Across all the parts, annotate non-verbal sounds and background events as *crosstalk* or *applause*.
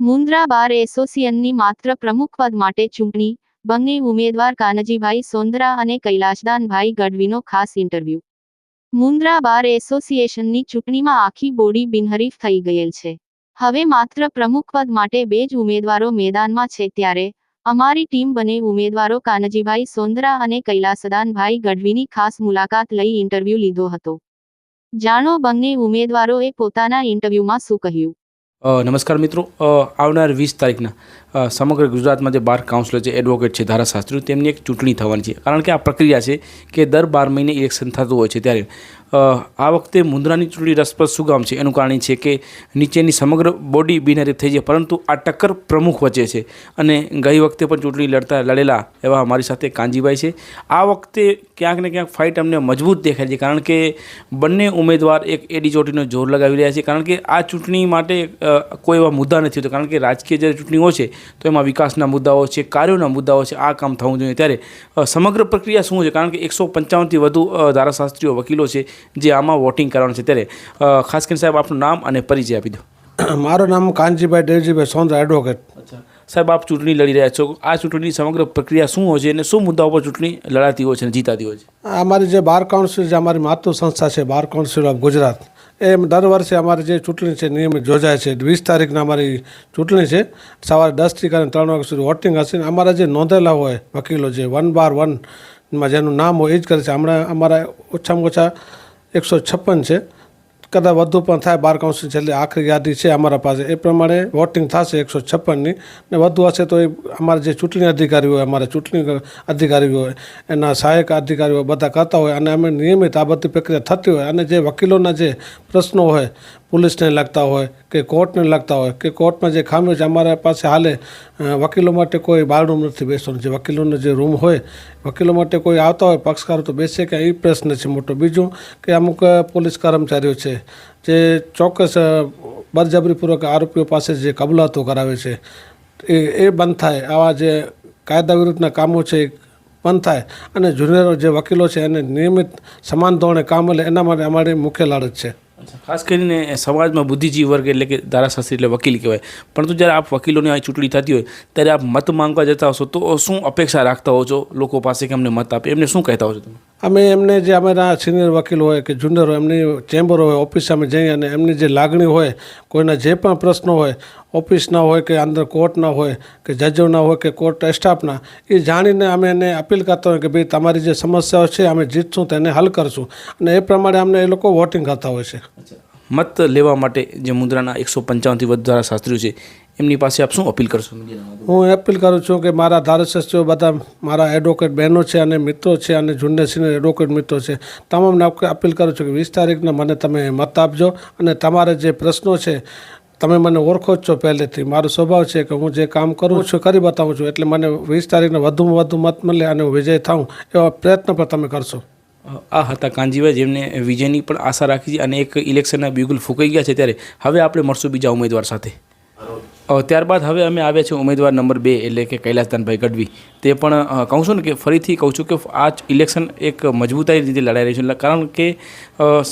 મુન્દ્રા બાર એસોસિએશનની માત્ર પ્રમુખ માટે ચૂંટણી, બંને ઉમેદવાર કાનજીભાઈ સોંદરા અને કૈલાશદાનભાઈ ગઢવીનો ખાસ ઇન્ટરવ્યૂ. મુન્દ્રા બાર એસોસિએશનની ચૂંટણીમાં આખી બોડી બિનહરીફ થઈ ગયેલ છે. હવે માત્ર પ્રમુખ પદ માટે બે જ ઉમેદવારો મેદાનમાં છે ત્યારે અમારી ટીમ બને ઉમેદવારો કાનજીભાઈ સોંદરા અને કૈલાસદાનભાઈ ગઢવીની ખાસ મુલાકાત લઈ ઇન્ટરવ્યૂ લીધો હતો. જાણો બંને ઉમેદવારોએ પોતાના ઇન્ટરવ્યૂમાં શું કહ્યું? નમસ્કાર મિત્રો. આવનાર વીસ તારીખના સમગ્ર ગુજરાતમાં જે બાર કાઉન્સિલર છે, એડવોકેટ છે, ધારાશાસ્ત્રીઓ, તેમની એક ચૂંટણી થવાની છે. કારણ કે આ પ્રક્રિયા છે કે દર બાર મહિને ઇલેક્શન થતું હોય છે ત્યારે આ વખતે મુદ્રાની ચૂંટણી રસપ્રદ કામ છે? એનું કારણ છે કે નીચેની સમગ્ર બોડી બિનહરીફ થઈ છે, પરંતુ આ ટક્કર પ્રમુખ વચ્ચે છે. અને ગઈ વખતે પણ ચૂંટણી લડતા લડેલા એવા અમારી સાથે કાંજીભાઈ છે. આ વખતે ક્યાંક ને ક્યાંક ફાઇટ અમને મજબૂત દેખાય છે, કારણ કે બંને ઉમેદવાર એક એડી ચોટીનો જોર લગાવી રહ્યા છે. કારણ કે આ ચૂંટણી માટે કોઈ એવા મુદ્દા નથી હોતા. કારણ કે રાજકીય જ્યારે ચૂંટણીઓ છે, તો એમાં વિકાસના મુદ્દાઓ છે, કાર્યોના મુદ્દાઓ છે, આ કામ થવું જોઈએ. ત્યારે સમગ્ર પ્રક્રિયા શું છે? કારણ કે એકસો પંચાવનથી વધુ ધારાશાસ્ત્રીઓ વકીલો છે. જે આમાં વોટિંગ કરવાનું છે ત્યારે ખાસ કરીને સાહેબ આપનું નામ અને પરિચય આપી દો. *coughs* મારું નામ કાનજીભાઈ દેવજીભાઈ સોંદરા એડવોકેટ અચ્છા. સાહેબ આપ ચૂંટણી લડી રહ્યા છો. આ ચૂંટણીની સમગ્ર પ્રક્રિયા શું હોય છે અને શું મુદ્દાઓ પર ચૂંટણી લડાતી હોય છે અને જીતાતી હોય છે? અમારી જે બાર કાઉન્સિલ જે અમારી માતૃ સંસ્થા છે બાર કાઉન્સિલ ઓફ ગુજરાત એ દર વર્ષે અમારી જે ચૂંટણી છે નિયમિત યોજાય છે. વીસ તારીખના અમારી ચૂંટણી છે. સવારે દસથી કરીને ત્રણ વાગ્યા સુધી વોટિંગ હશે અને અમારા જે નોંધેલા હોય વકીલો જે વન બાર વનમાં જેનું નામ હોય એ જ કરે છે. હમણાં અમારા ઓછામાં ઓછા એકસો છપ્પન છે. કદાચ વધુ પણ થાય બાર કાઉન્સિલ છેલ્લી આખરી યાદી છે અમારા પાસે. એ પ્રમાણે વોટિંગ થશે એકસો છપ્પનની ને વધુ હશે તો એ અમારા જે ચૂંટણી અધિકારીઓ હોય, અમારા ચૂંટણી અધિકારીઓ હોય, એના સહાયક અધિકારીઓ બધા કરતા હોય અને અમે નિયમિત આ બધી પ્રક્રિયા થતી હોય અને જે વકીલોના જે પ્રશ્નો હોય પોલીસને લગતા હોય કે કોર્ટને લગતા હોય કે કોર્ટમાં જે ખામીઓ છે, અમારા પાસે હાલે વકીલો માટે કોઈ બારણું નથી બેસવાનું. જે વકીલોનો જે રૂમ હોય, વકીલો માટે કોઈ આવતા હોય, પક્ષકારો તો બેસે કે એ પ્રશ્ન છે મોટો. બીજું કે અમુક પોલીસ કર્મચારીઓ છે, જે ચોક્કસ બળજબરીપૂર્વક આરોપીઓ પાસે જે કબૂલાતો કરાવે છે, એ એ બંધ થાય. આવા જે કાયદા વિરુદ્ધના કામો છે બંધ થાય. અને જુનિયરો જે વકીલો છે એને નિયમિત સમાન ધોરણે કામ મળે, એના માટે અમારી મુખ્ય લાડત છે. ખાસ કરીને સમાજમાં બુદ્ધિજીવી વર્ગ એટલે કે ધારાશાસ્ત્રી એટલે વકીલ કહેવાય. પરંતુ જ્યારે આપ વકીલોની આ ચૂંટણી થતી હોય, ત્યારે આપ મત માંગવા જતા હશો તો શું અપેક્ષા રાખતા હો છો લોકો પાસે કે અમને મત આપે? એમને શું કહેતા હો છો તમે? અમે એમને જે અમારા સિનિયર વકીલ હોય કે જુનિયર હોય, એમની ચેમ્બર હોય, ઓફિસ અમે જઈએ અને એમની જે લાગણી હોય, કોઈના જે પણ પ્રશ્નો હોય, ઓફિસના હોય કે અંદર કોર્ટના હોય કે જજોના હોય કે કોર્ટ સ્ટાફના, એ જાણીને અમે એને અપીલ કરતા હોય કે ભાઈ તમારી જે સમસ્યાઓ છે અમે જીતશું, તેને હલ કરશું. અને એ પ્રમાણે અમને એ લોકો વોટિંગ કરતા હોય છે. મત લેવા માટે જે મુદ્રાના એકસો પંચાવનથી વધુ ધારાશાસ્ત્રીઓ છે એમની પાસે આપ શું અપીલ કરશો હું અપીલ કરું છું કે મારા ધારાસભ્યો બધા મારા એડવોકેટ બહેનો છે અને મિત્રો છે અને જુનિયર સિનિયર એડવોકેટ મિત્રો છે તમામને અપીલ કરું છું કે વીસ તારીખને મને તમે મત આપજો અને તમારા જે પ્રશ્નો છે તમે મને ઓળખો જ છો પહેલેથી. મારો સ્વભાવ છે કે હું જે કામ કરું છું કરી બતાવું છું એટલે મને વીસ તારીખના વધુમાં વધુ મત મળે અને હું વિજય થાઉં એવા પ્રયત્ન પણ તમે કરશો. આ હતા કાંજીભાઈ જેમને વિજયની પણ આશા રાખી છે અને એક ઇલેક્શનના બ્યુગલ ફૂંકાઈ ગયા છે ત્યારે. હવે આપણે મળશું બીજા ઉમેદવાર સાથે. ત્યારબાદ હવે અમે આવ્યા છીએ ઉમેદવાર નંબર બે, એટલે કે કૈલાસદાનભાઈ ગઢવી. તે પણ કહું છું ને કે ફરીથી કહું છું કે આ ઇલેક્શન એક મજબૂતાઈ રીતે લડાઈ રહી છે. કારણ કે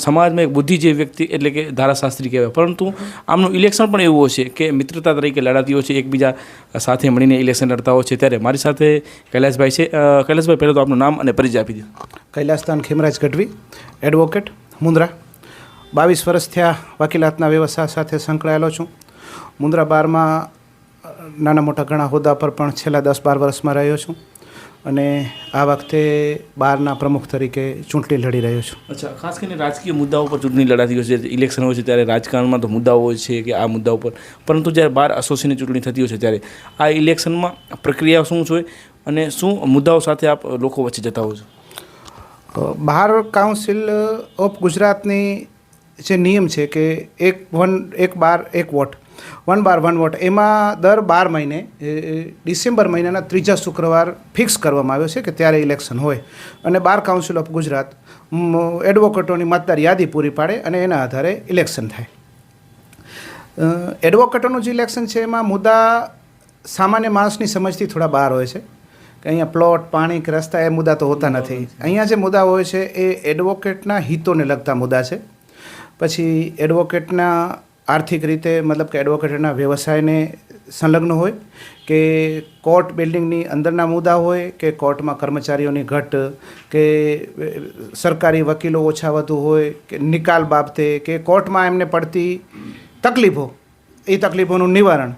સમાજમાં એક બુદ્ધિ જે વ્યક્તિ, એટલે કે ધારાશાસ્ત્રી કહેવાય. પરંતુ આમનું ઇલેક્શન પણ એવું છે કે મિત્રતા તરીકે લડાતી હોય છે, એકબીજા સાથે મળીને ઇલેક્શન લડતા હોય છે. ત્યારે મારી સાથે કૈલાસભાઈ છે. કૈલાસભાઈ, પહેલાં તો આપનું નામ અને પરિચય આપી દો. કૈલાસદાન ખેમરાજ ગઢવી એડવોકેટ મુન્દ્રા બાવીસ વર્ષ થયા વકીલાતના વ્યવસાય સાથે સંકળાયેલો છું. મુન્દ્રા બારમાં નાના મોટા ઘણા હોદ્દા પર પણ છેલ્લા દસ બાર વર્ષમાં રહ્યો છું અને આ વખતે બારના પ્રમુખ તરીકે ચૂંટણી લડી રહ્યો છું. અચ્છા ખાસ કરીને રાજકીય મુદ્દાઓ પર ચૂંટણી લડાતી હોય છે ઇલેક્શન હોય છે ત્યારે રાજકારણમાં તો મુદ્દાઓ હોય છે કે આ મુદ્દાઓ પર. પરંતુ જ્યારે બાર એસોસિએશનની ચૂંટણી થતી હોય છે ત્યારે આ ઇલેક્શનમાં પ્રક્રિયા શું છે અને શું મુદ્દાઓ સાથે આપ લોકો વચ્ચે જતા હો છો? બહાર બાર કાઉન્સિલ ઓફ ગુજરાતની જે નિયમ છે કે એક વન એક બાર એક vote one bar one vote એમાં દર બાર મહિને ડિસેમ્બર મહિનાના ત્રીજા શુક્રવાર ફિક્સ કરવામાં આવ્યો છે કે ત્યારે ઇલેક્શન હોય. અને બાર કાઉન્સિલ ઓફ ગુજરાત એડવોકેટોની મતદાર યાદી પૂરી પાડે અને એના આધારે ઇલેક્શન થાય. એડવોકેટોનું જે ઇલેક્શન છે, એમાં મુદ્દા સામાન્ય માણસની સમજથી થોડા બહાર હોય છે. કે અહીંયા પ્લોટ પાણી કે રસ્તા, એ મુદ્દા તો હોતા નથી. અહીંયા જે મુદ્દા હોય છે, એ એડવોકેટના હિતોને લગતા મુદ્દા છે. પછી એડવોકેટના આર્થિક રીતે મતલબ કે એડવોકેટના વ્યવસાયને સંલગ્ન હોય કે કોર્ટ બિલ્ડિંગની અંદરના મુદ્દા હોય કે કોર્ટમાં કર્મચારીઓની ઘટ કે સરકારી વકીલો ઓછા વધુ હોય કે નિકાલ બાબતે કે કોર્ટમાં એમને પડતી તકલીફો, એ તકલીફોનું નિવારણ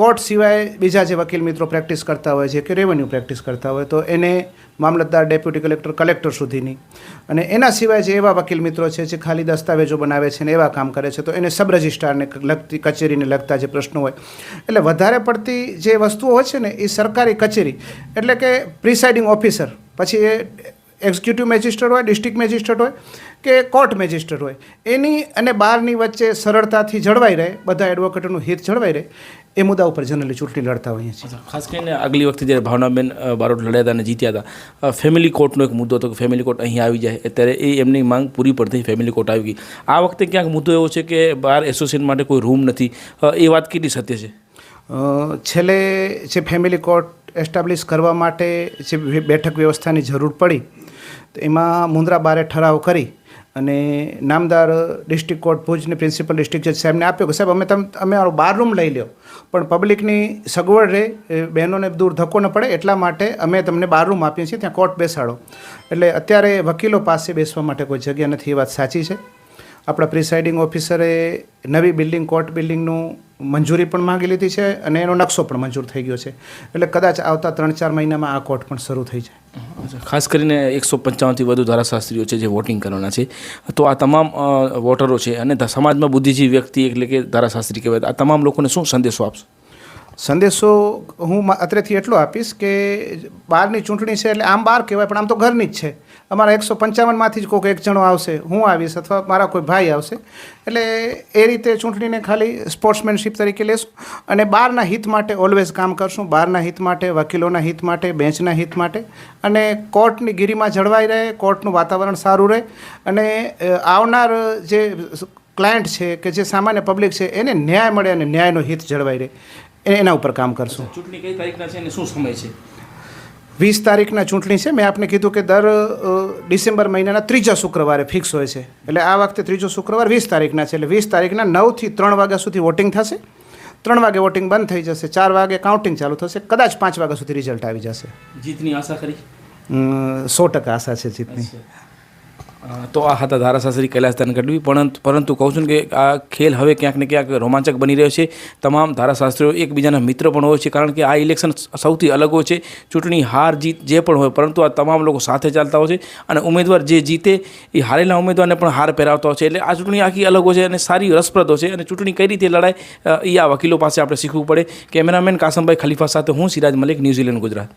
કોર્ટ સિવાય બીજા જે વકીલ મિત્રો પ્રેક્ટિસ કરતા હોય છે, કે રેવન્યુ પ્રેક્ટિસ કરતા હોય, તો એને મામલતદાર ડેપ્યુટી કલેક્ટર કલેક્ટર સુધીની. અને એના સિવાય જે એવા વકીલ મિત્રો છે, જે ખાલી દસ્તાવેજો બનાવે છે ને એવા કામ કરે છે, તો એને સબ રજિસ્ટ્રારને લગતી કચેરીને લગતા જે પ્રશ્નો હોય. એટલે વધારે પડતી જે વસ્તુઓ હોય છે ને, એ સરકારી કચેરી. એટલે કે પ્રિસાઇડિંગ ઓફિસર પછી એ એક્ઝિક્યુટિવ મેજિસ્ટ્રેટ હોય ડિસ્ટ્રિક્ટ મેજિસ્ટ્રેટ હોય, કે કોર્ટ મેજિસ્ટ્રેટ હોય. એની અને બહારની વચ્ચે સરળતાથી જળવાઈ રહે, બધા એડવોકેટોનું હિત જળવાઈ રહે. એ મુદ્દા ઉપર જનરલી ચૂંટણી લડતા હોઈએ છીએ. ખાસ કરીને આગલી વખતે જ્યારે ભાવનાબેન બારોટ લડ્યા હતા અને જીત્યા હતા ફેમિલી કોર્ટનો એક મુદ્દો હતો કે ફેમિલી કોર્ટ અહીં આવી જાય ત્યારે એ એમની માંગ પૂરી પડતી ફેમિલી કોર્ટ આવી ગઈ. આ વખતે ક્યાંક મુદ્દો એવો છે કે બાર એસોસિએશન માટે કોઈ રૂમ નથી. એ વાત કેટલી સત્ય છે? છેલ્લે જે ફેમિલી કોર્ટ એસ્ટાબ્લિશ કરવા માટે જે બેઠક વ્યવસ્થાની જરૂર પડી તો એમાં મુન્દ્રા બારે ઠરાવ કરી અને નામદાર ડિસ્ટ્રિક્ટ કોર્ટ ભુજની પ્રિન્સિપલ ડિસ્ટ્રિક્ટ જજ સાહેબને આપ્યો કે સાહેબ, અમે તમ, અમે મારો બાર રૂમ લઈ લ્યો, પણ પબ્લિકની સગવડ રહે બહેનોને દૂર ધક્કો ન પડે, એટલા માટે અમે તમને બાર રૂમ આપીએ છીએ, ત્યાં કોર્ટ બેસાડો. એટલે અત્યારે વકીલો પાસે બેસવા માટે કોઈ જગ્યા નથી, એ વાત સાચી છે. આપણા પ્રિસાઇડિંગ ઓફિસરે નવી બિલ્ડિંગ, કોર્ટ બિલ્ડિંગનું મંજૂરી પણ માંગી લીધી છે અને એનો નકશો પણ મંજૂર થઈ ગયો છે. એટલે કદાચ આવતા ત્રણ ચાર મહિનામાં આ કોર્ટ પણ શરૂ થઈ જાય. ખાસ કરીને એકસો પંચાવનથી વધુ ધારાશાસ્ત્રીઓ છે જે વોટિંગ કરવાના છે. તો આ તમામ વોટરો છે અને સમાજમાં બુદ્ધિજીવી વ્યક્તિ એટલે કે ધારાશાસ્ત્રી કહેવાય. આ તમામ લોકોને શું સંદેશો આપશો? સંદેશો હું અત્રેથી એટલો આપીશ કે બહારની ચૂંટણી છે એટલે આમ બહાર કહેવાય, પણ આમ તો ઘરની જ છે. અમારા એકસો પંચાવનમાંથી જ કોઈક એક જણો આવશે, હું આવીશ અથવા મારા કોઈ ભાઈ આવશે. એટલે એ રીતે ચૂંટણીને ખાલી સ્પોર્ટ્સમેનશીપ તરીકે લેશું અને બહારના હિત માટે ઓલવેઝ કામ કરશું. બહારના હિત માટે, વકીલોના હિત માટે બેન્ચના હિત માટે. અને કોર્ટની ગીરીમાં જળવાઈ રહે, કોર્ટનું વાતાવરણ સારું રહે. અને આવનાર જે ક્લાયન્ટ છે કે જે સામાન્ય પબ્લિક છે, એને ન્યાય મળે અને ન્યાયનો હિત જળવાઈ રહે. એના ઉપર કામ કરશું. ચૂંટણી કઈ તારીખના છે અને શું સમય છે? વીસ તારીખના ચૂંટણી છે. મેં આપને કીધું કે દર ડિસેમ્બર મહિનાના ત્રીજા શુક્રવારે ફિક્સ હોય છે. એટલે આ વખતે ત્રીજો શુક્રવાર વીસ તારીખના છે. એટલે વીસ તારીખના નવથી ત્રણ વાગ્યા સુધી વોટિંગ થશે. ત્રણ વાગે વોટિંગ બંધ થઈ જશે. ચાર વાગે કાઉન્ટિંગ ચાલુ થશે. કદાચ પાંચ વાગ્યા સુધી રિઝલ્ટ આવી જશે. જીતની આશા ખરી? સો ટકા આશા છે જીતની. તો આ હતા ધારાશાસ્ત્રી કૈલાસ ગઢવી પરંતુ પરંતુ કહું છું કે આ ખેલ હવે ક્યાંક ને ક્યાંક રોમાંચક બની રહ્યો છે. તમામ ધારાશાસ્ત્રીઓ એકબીજાના મિત્ર પણ હોય છે, કારણ કે આ ઇલેક્શન સૌથી અલગ હોય છે. ચૂંટણી હાર જીત જે પણ હોય, પરંતુ આ તમામ લોકો સાથે ચાલતા હોય છે અને ઉમેદવાર જે જીતે એ હારેલા ઉમેદવારને પણ હાર પહેરાવતા હોય છે. એટલે આ ચૂંટણી આખી અલગ હોય છે અને સારી રસપ્રદ હોય છે. અને ચૂંટણી કઈ રીતે લડાય એ આ વકીલો પાસે આપણે શીખવું પડે. કેમેરામેન કાસમભાઈ ખલીફા સાથે હું Siraj Malik, New Zealand, Gujarat.